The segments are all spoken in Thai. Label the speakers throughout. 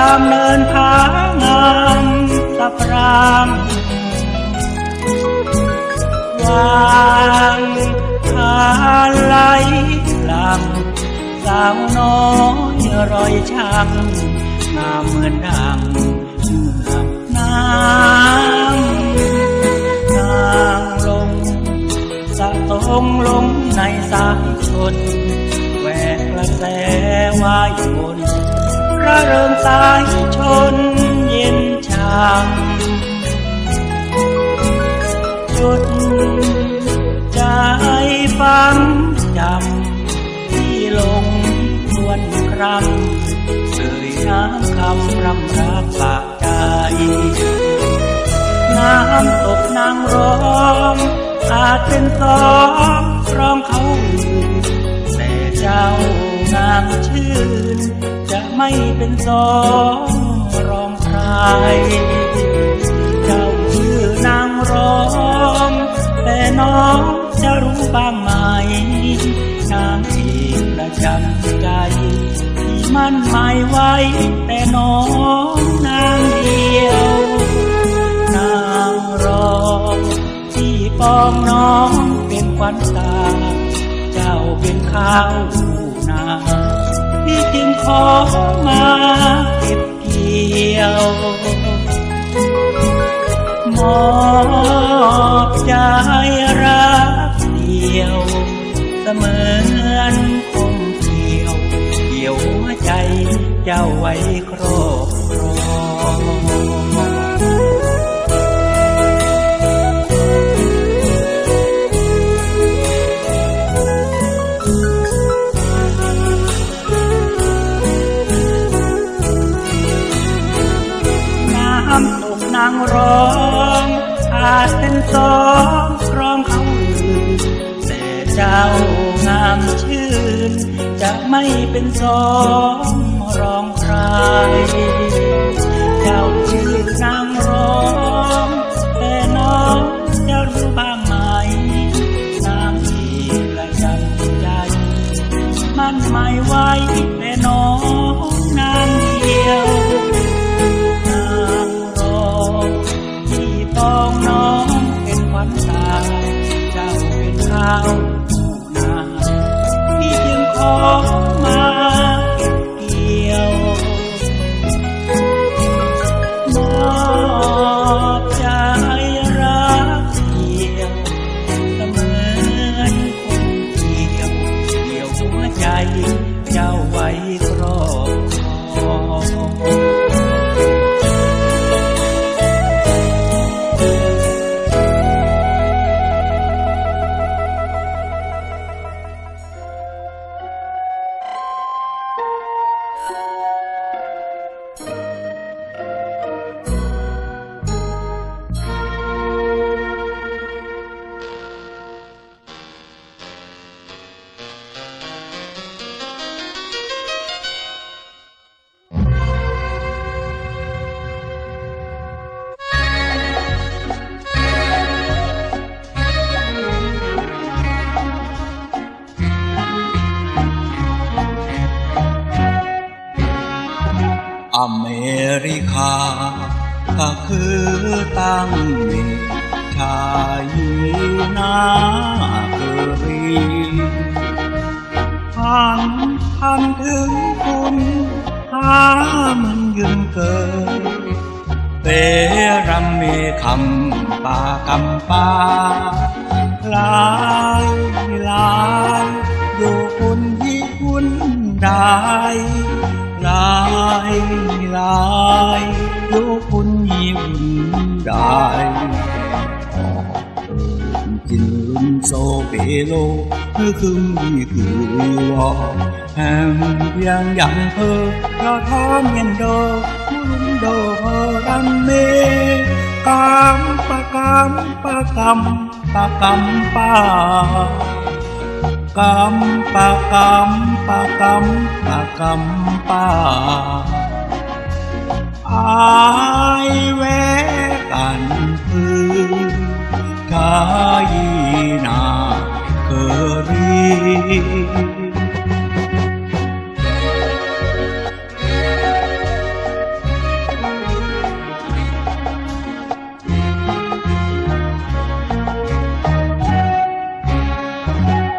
Speaker 1: ามเนินผางามสะพรางวางทาไหลหลังสาวน้อยรอยช้ำงามเหมือนดังเหือกน้ำนางลงสะตงลงในสายชนแหวกกระแสวายวน ระเริงสายชนเย็นชามจุดใจฟังจำที่ลงทวนครำเอ่ยน้ำคำรำรักปากใจ น้ำตกนางร้องอาจเป็นสองร้องเขาแต่เจ้างามชื่น ไม่เป็นสองร้องใครเจ้าชื่อนางร้อง แต่น้องจะรู้บ้างไหม นางเอกประจำใจ ที่มันหมายไว้ แต่น้องนางเดียว นางรองที่ปองน้องเป็นขวัญตา เจ้าเป็นข้าว ขอมาเก็บเกี่ยว มอบใจรักเดียว เสมือนคมเกี่ยว เกี่ยวหัวใจเจ้าไว้ครอบครอง นสองร้องใครเจ้าชื่อนางร้องแต่น้องจะรู้บ้างไหมน้ำที่ละยังใจ มันหมายไว้แต่น้องนางเดียวนางรองที่ต้องน้องเป็นขวัญตาเจ้าเป็นข้าวผู้ ริกา
Speaker 2: ก็คือตั้งมีชายนาเกรีพันพันถึงคุณหามันยืนเกินเปรำมีคำปากำปาลายลายอยู่คุณยี่คุณได้ลายายลูกคุณยิ้มได้จินลุนโซเปโลคือคือมีคือวอแฮมเพียงอย่างเธอเพราะท้องเงินโดผู้ลุนโดเฮรันเมกามปะกามปะกามปะกามปากำปะกำปะกำปะกำปาอายแวกันพื้นทายนาเกรี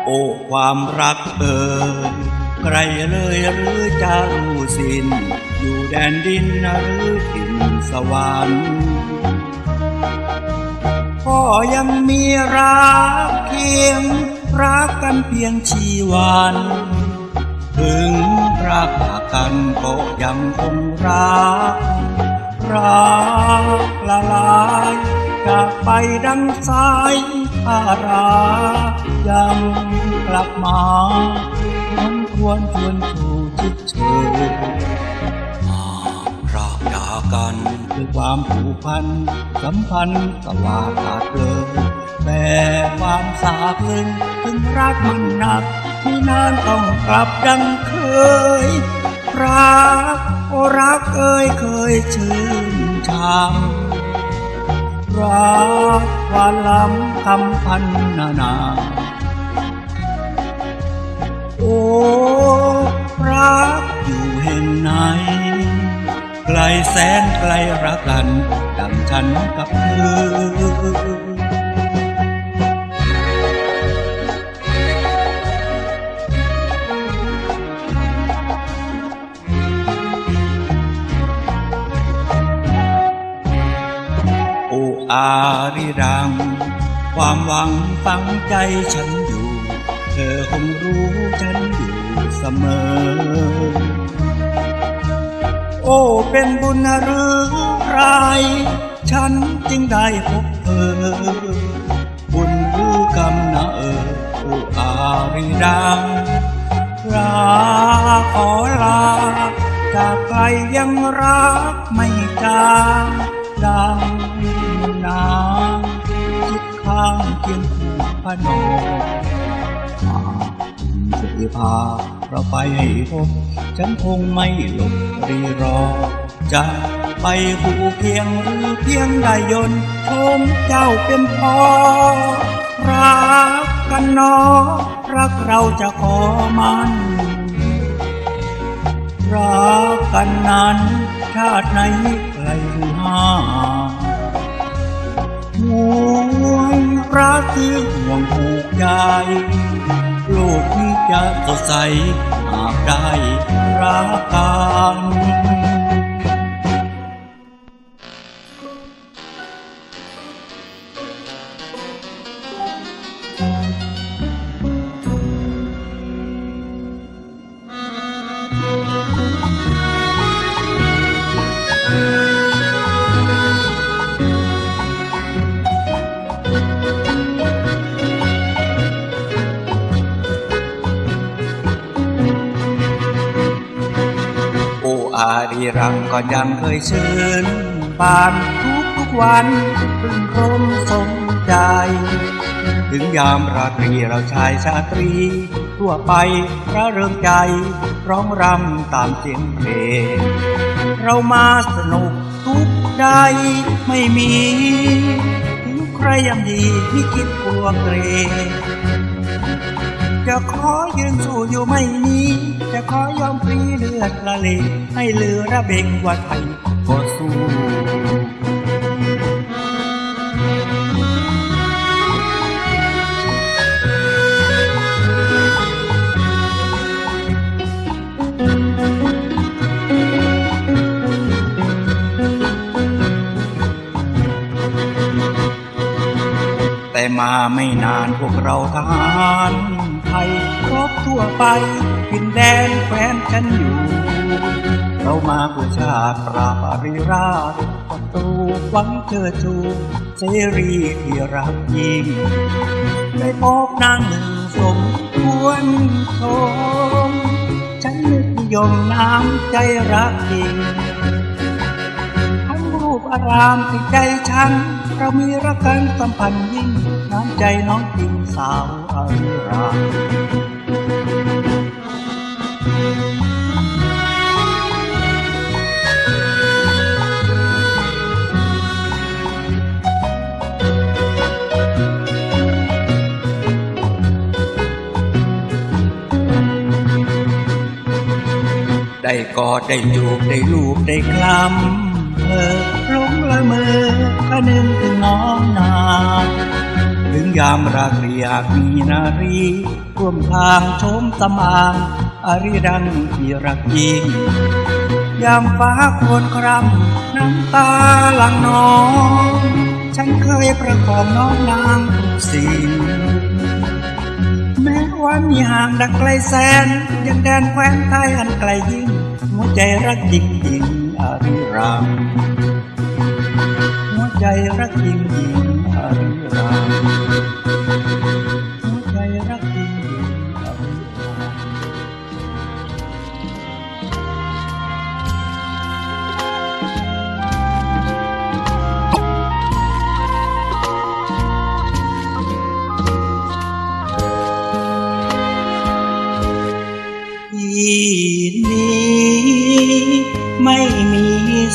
Speaker 2: โอ้ความรักเอ่ยใครเลยหรือจะรู้สิ้น แดนดินหรือถิ่นสวรรค์ก็ยังมีรักเพียงรักกันเพียงชีวันถึงรักกันก็ยังคงรัก รักละลายจากไปดังสายทารายังกลับมามันควรชวนชูจิตเชย กันคือความผูกพัน สัมพันธ์ก็ว่าขาดเลยแต่ความสาบซึ้งถึงรักมันหนักไม่นานต้องกลับดังเคย รักโอรักเอ้ยเคยชื่นชามรักหวานล้ำคำพันนานา โอ้รักอยู่แห่งไหน ไกลแสนไกลรักกันดังฉันกับเธอโออาริรัง ความหวังฝังใจฉันอยู่ เธอคงรู้ฉันอยู่เสมอ โอ้เป็นบุญหรือไร ฉันจึงได้พบเธอ บุญหรือกรรมนะเออโอ้อาริรังรักขอลาจากไกลยังรักไม่จางดังน้ำคิดข้างเคียงคู่พนมมาจะพา เราไปให้พบ ฉันคงไม่หลบรีรอ จะไปคู่เคียงหรือเพียงได้ยนชมเจ้าเป็นพ่อรักกันนอรักเราจะขอมันรักกันนั้น ชาติไหนไกลหรือห่าห่วงรักคือห่วงผูกใจ จะสดใสหากได้รักกัน รีรังก็ยังเคยชื่นบานทุกทุกวันพึ่งรมสมใจ ถึงยามราตรีเราชายชาตรี ทั่วไประเริงใจ ร้องรำตามเสียงเพลง เรามาสนุกทุกใดไม่มี ถึงใครยังดีที่คิดกลัวเกรง จะขอยืนสู้อยู่ไม่มีจะขอยอมพรีเลือดละเลงให้เรือระเบงว่าไทยก็สู้แต่มาไม่นานพวกเราทหาร ยครบทั่วไปดินแดนแคว้นกันอยู่ เรามาเพื่อชาติปราบอริราชศัตรูหวังเชิดชูเสรีที่รักยิ่งได้พบนางหนึ่งสมควรชมฉันนึกยมน้ำใจรักจริงทั้งรูปอารามติดใจฉันเรามีรักกันสัมพันธ์ยิ่งน้ำใจน้องจริงสาว ได้กอดได้จูบได้ลูบได้คลำเธอลงละเมอคะนึงถึงน้องนา ถึงยามราตรีอยากมีนารีร่วมทางชมสมางอริรันที่รักยิ่งยามฟ้าควรครำน้ำตาหลังน้อง ฉันเคยประคองน้องนางทุกสิ่ง แม้ว่ามีห่างดักไกลแสน ยังแดนแคว้นไทยอันไกลยิ่ง หัวใจรักจริงจริงอริรัมหัวใจรักจริงจริงอริรัม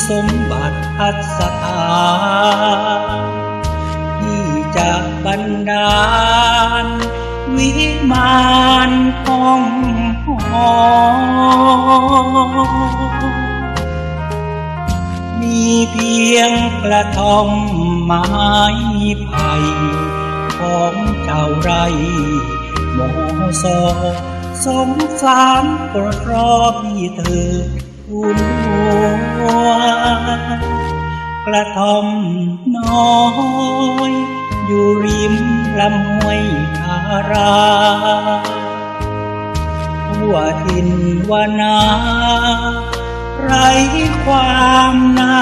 Speaker 2: สมบัติพัสถานที่จะบันดาล วิมานห้องหอมีเพียงกระท่อมไม้ไผ่ของเจ้าไรหมอสอสงสารโปรดรอพี่เธอ คุณหัวกระท่อมน้อย อยู่ริมลำห้วยทาราทั่วทินวานา ไรความน่า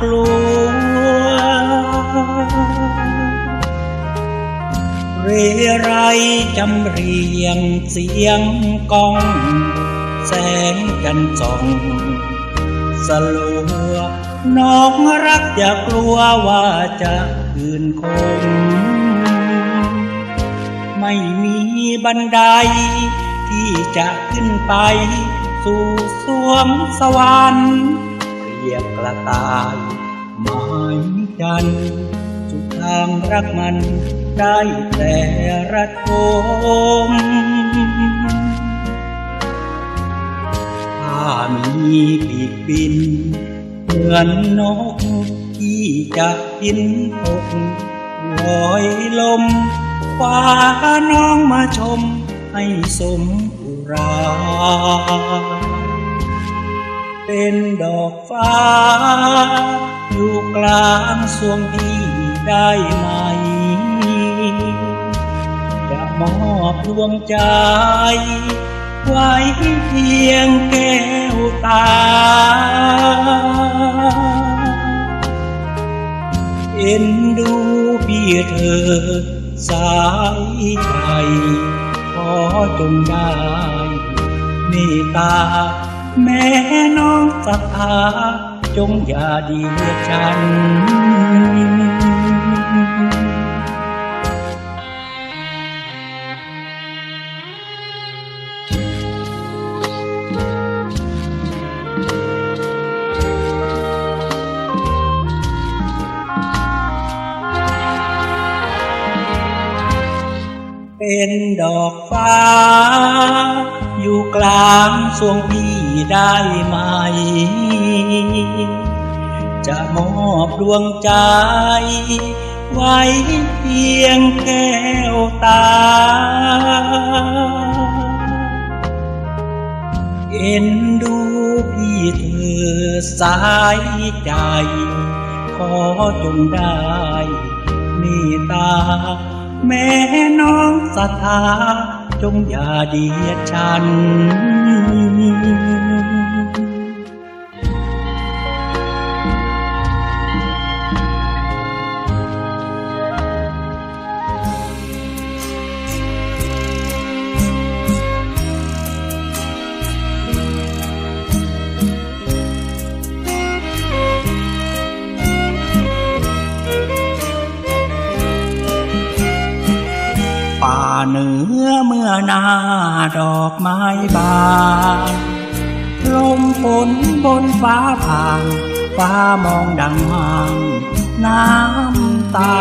Speaker 2: กลัว เรไรจำเรียงเสียงกอง แสงจันทร์ส่องสลัวน้องรักอย่ากลัวว่าจะคืนคงไม่มีบันได ที่จะขึ้นไป สู่สวงสวรรค์เรียกกระต่ายหมายจันทร์สุดทางรักมันได้แต่ระทม มีปีกบิน เหมือนนกที่จะบินตกลอยลมฟ้าน้องมาชมให้สมอุรา เป็นดอกฟ้า อยู่กลางสวงพี่ได้ไหม จะมอบดวงใจ ไว้เพียงแก้วตา เอ็นดูพี่เธอ สายใจขอจงได้เมตตา แม่น้องศรัทธาจงอย่าเดียดฉัน สวงพี่ได้ไหม จะมอบดวงใจ ไว้เพียงแก้วตา เอ็นดูพี่เธอสายใจ ขอจงได้เมตตา แม่น้องศรัทธาจงอย่าเดียดฉัน ป่ เหนือเมื่อนาดอกไม้บานลมฝนบนฟ้าผ่านฟ้ามองดังหางน้ำตา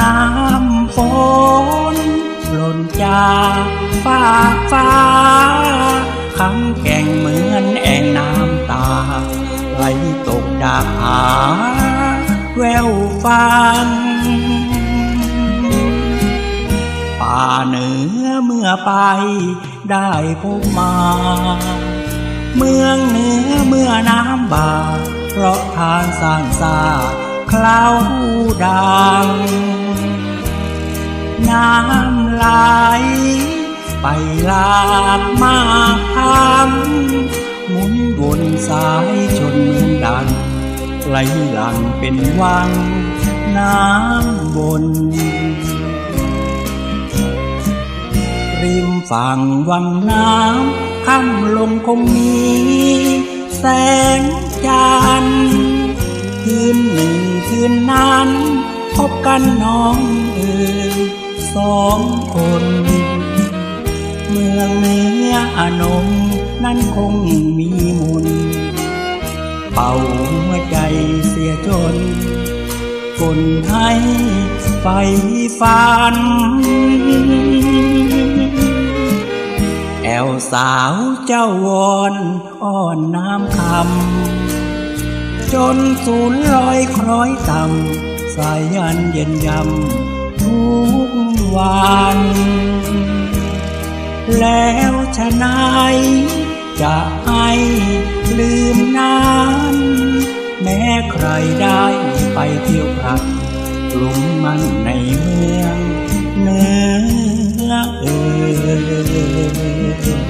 Speaker 2: น้ำฝนหล่นจากฟากฟ้าคำแก่งเหมือนแอ่งน้ำตาไหลตกจากหาแววฟัง เหนือเมื่อไปได้พบมา เมืองเหนือเมื่อน้ำบาเพราะทานสร้างสาเคล้าดัง น้ำไหลไปหลากมาทางหมุนวนสายชนเมือนดังไหลหลังเป็นวังน้ำบน ริมฝั่งวังน้ำค่ำลงคงมี แสงจันทร์คืนหนึ่งคืนนั้น พบกันน้องเอ๋ยสองคน เมืองเหนืออนงนั้นคงมีมุนเป่าหัวใจเสียจนคนให้ไฟฟัน สาวเจ้าวอนอ้อนน้ำคำจนสูนลอยคล้อยต่ำสายยันเย็นยำทุกวัน แล้วชะนายจะให้ลืมนานแม้ใครได้ไปเที่ยวพรักกลุ่มมันในเมืองเนือเอ่ย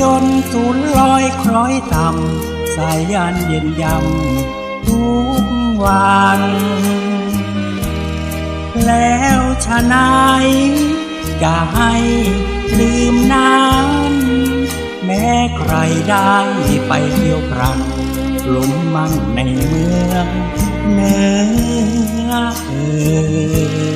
Speaker 2: จนสูนลอยคล้อยต่ำสายยันเย็นยำทุกวัน แล้วชะนายจะให้ลืมนานแม้ใครได้ไปเที่ยวพรันหลุมมันในเมืองเนือเอ่ย